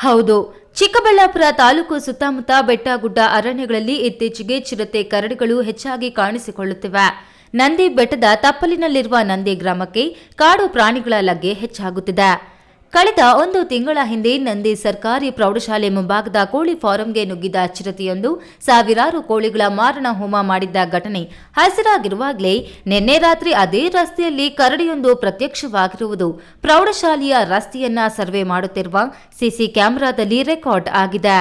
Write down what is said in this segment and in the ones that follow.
ಹೌದು. ಚಿಕ್ಕಬಳ್ಳಾಪುರ ತಾಲೂಕು ಸುತ್ತಮುತ್ತ ಬೆಟ್ಟಗುಡ್ಡ ಅರಣ್ಯಗಳಲ್ಲಿ ಇತ್ತೀಚೆಗೆ ಚಿರತೆ ಕರಡಿಗಳು ಹೆಚ್ಚಾಗಿ ಕಾಣಿಸಿಕೊಳ್ಳುತ್ತಿವೆ. ನಂದಿ ಬೆಟ್ಟದ ತಪ್ಪಲಿನಲ್ಲಿರುವ ನಂದಿ ಗ್ರಾಮಕ್ಕೆ ಕಾಡು ಪ್ರಾಣಿಗಳ ಲಗ್ಗೆ ಹೆಚ್ಚಾಗುತ್ತಿದೆ. ಕಳೆದ ಒಂದು ತಿಂಗಳ ಹಿಂದೆ ನಂದಿ ಸರ್ಕಾರಿ ಪ್ರೌಢಶಾಲೆ ಮುಂಭಾಗದ ಕೋಳಿ ಫಾರಂಗೆ ನುಗ್ಗಿದ ಚಿರತೆಯೊಂದು ಸಾವಿರಾರು ಕೋಳಿಗಳ ಮಾರಣ ಹೋಮ ಮಾಡಿದ್ದ ಘಟನೆ ಹಸಿರಾಗಿರುವಾಗಲೇ ನಿನ್ನೆ ರಾತ್ರಿ ಅದೇ ರಸ್ತೆಯಲ್ಲಿ ಕರಡಿಯೊಂದು ಪ್ರತ್ಯಕ್ಷವಾಗಿರುವುದು ಪ್ರೌಢಶಾಲೆಯ ರಸ್ತೆಯನ್ನ ಸರ್ವೆ ಮಾಡುತ್ತಿರುವ ಸಿಸಿ ಕ್ಯಾಮೆರಾದಲ್ಲಿ ರೆಕಾರ್ಡ್ ಆಗಿದೆ.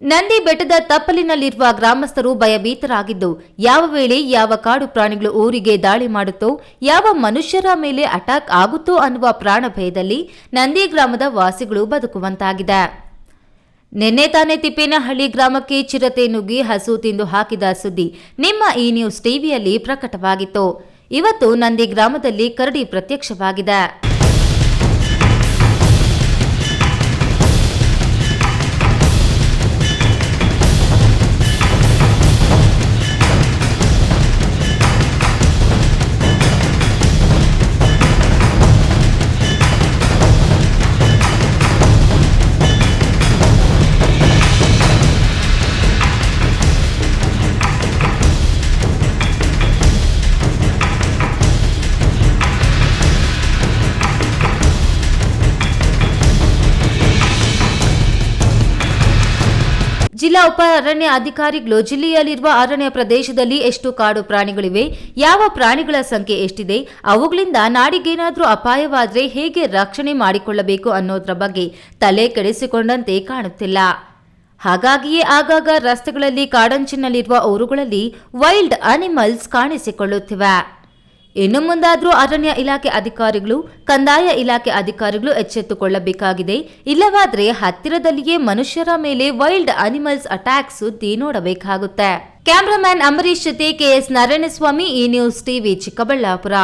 ನಂದಿ ಬೆಟ್ಟದ ತಪ್ಪಲಿನಲ್ಲಿರುವ ಗ್ರಾಮಸ್ಥರು ಭಯಭೀತರಾಗಿದ್ದು, ಯಾವ ವೇಳೆ ಯಾವ ಕಾಡು ಪ್ರಾಣಿಗಳು ಊರಿಗೆ ದಾಳಿ ಮಾಡುತ್ತೋ, ಯಾವ ಮನುಷ್ಯರ ಮೇಲೆ ಅಟ್ಯಾಕ್ ಆಗುತ್ತೋ ಅನ್ನುವ ಪ್ರಾಣ ಭಯದಲ್ಲಿ ನಂದಿ ಗ್ರಾಮದ ವಾಸಿಗಳು ಬದುಕುವಂತಾಗಿದೆ. ನಿನ್ನೆ ತಾನೇ ತಿಪ್ಪೇನಹಳ್ಳಿ ಗ್ರಾಮಕ್ಕೆ ಚಿರತೆ ನುಗ್ಗಿ ಹಸು ತಿಂದು ಹಾಕಿದ ಸುದ್ದಿ ನಿಮ್ಮ ಈ ನ್ಯೂಸ್ ಟಿವಿಯಲ್ಲಿ ಪ್ರಕಟವಾಗಿತ್ತು. ಇವತ್ತು ನಂದಿ ಗ್ರಾಮದಲ್ಲಿ ಕರಡಿ ಪ್ರತ್ಯಕ್ಷವಾಗಿದೆ. ಜಿಲ್ಲಾ ಉಪ ಅರಣ್ಯ ಅಧಿಕಾರಿಗಳು ಜಿಲ್ಲೆಯಲ್ಲಿರುವ ಅರಣ್ಯ ಪ್ರದೇಶದಲ್ಲಿ ಎಷ್ಟು ಕಾಡು ಪ್ರಾಣಿಗಳಿವೆ, ಯಾವ ಪ್ರಾಣಿಗಳ ಸಂಖ್ಯೆ ಎಷ್ಟಿದೆ, ಅವುಗಳಿಂದ ನಾಡಿಗೇನಾದರೂ ಅಪಾಯವಾದರೆ ಹೇಗೆ ರಕ್ಷಣೆ ಮಾಡಿಕೊಳ್ಳಬೇಕು ಅನ್ನೋದ್ರ ಬಗ್ಗೆ ತಲೆ ಕೆಡಿಸಿಕೊಂಡಂತೆ ಕಾಣುತ್ತಿಲ್ಲ. ಹಾಗಾಗಿಯೇ ಆಗಾಗ ರಸ್ತೆಗಳಲ್ಲಿ ಕಾಡಂಚಿನಲ್ಲಿರುವ ಊರುಗಳಲ್ಲಿ ವೈಲ್ಡ್ ಅನಿಮಲ್ಸ್ ಕಾಣಿಸಿಕೊಳ್ಳುತ್ತಿವೆ. ಇನ್ನು ಮುಂದಾದರೂ ಅರಣ್ಯ ಇಲಾಖೆ ಅಧಿಕಾರಿಗಳು, ಕಂದಾಯ ಇಲಾಖೆ ಅಧಿಕಾರಿಗಳು ಎಚ್ಚೆತ್ತುಕೊಳ್ಳಬೇಕಾಗಿದೆ. ಇಲ್ಲವಾದ್ರೆ ಹತ್ತಿರದಲ್ಲಿಯೇ ಮನುಷ್ಯರ ಮೇಲೆ ವೈಲ್ಡ್ ಅನಿಮಲ್ಸ್ ಅಟ್ಯಾಕ್ ಸುದ್ದಿ ನೋಡಬೇಕಾಗುತ್ತೆ. ಕ್ಯಾಮರಾಮ್ಯಾನ್ ಅಂಬರೀಶ್ ಜೊತೆ ಕೆಎಸ್ ನಾರಾಯಣಸ್ವಾಮಿ ಈ ನ್ಯೂಸ್ ಟಿವಿ ಚಿಕ್ಕಬಳ್ಳಾಪುರ.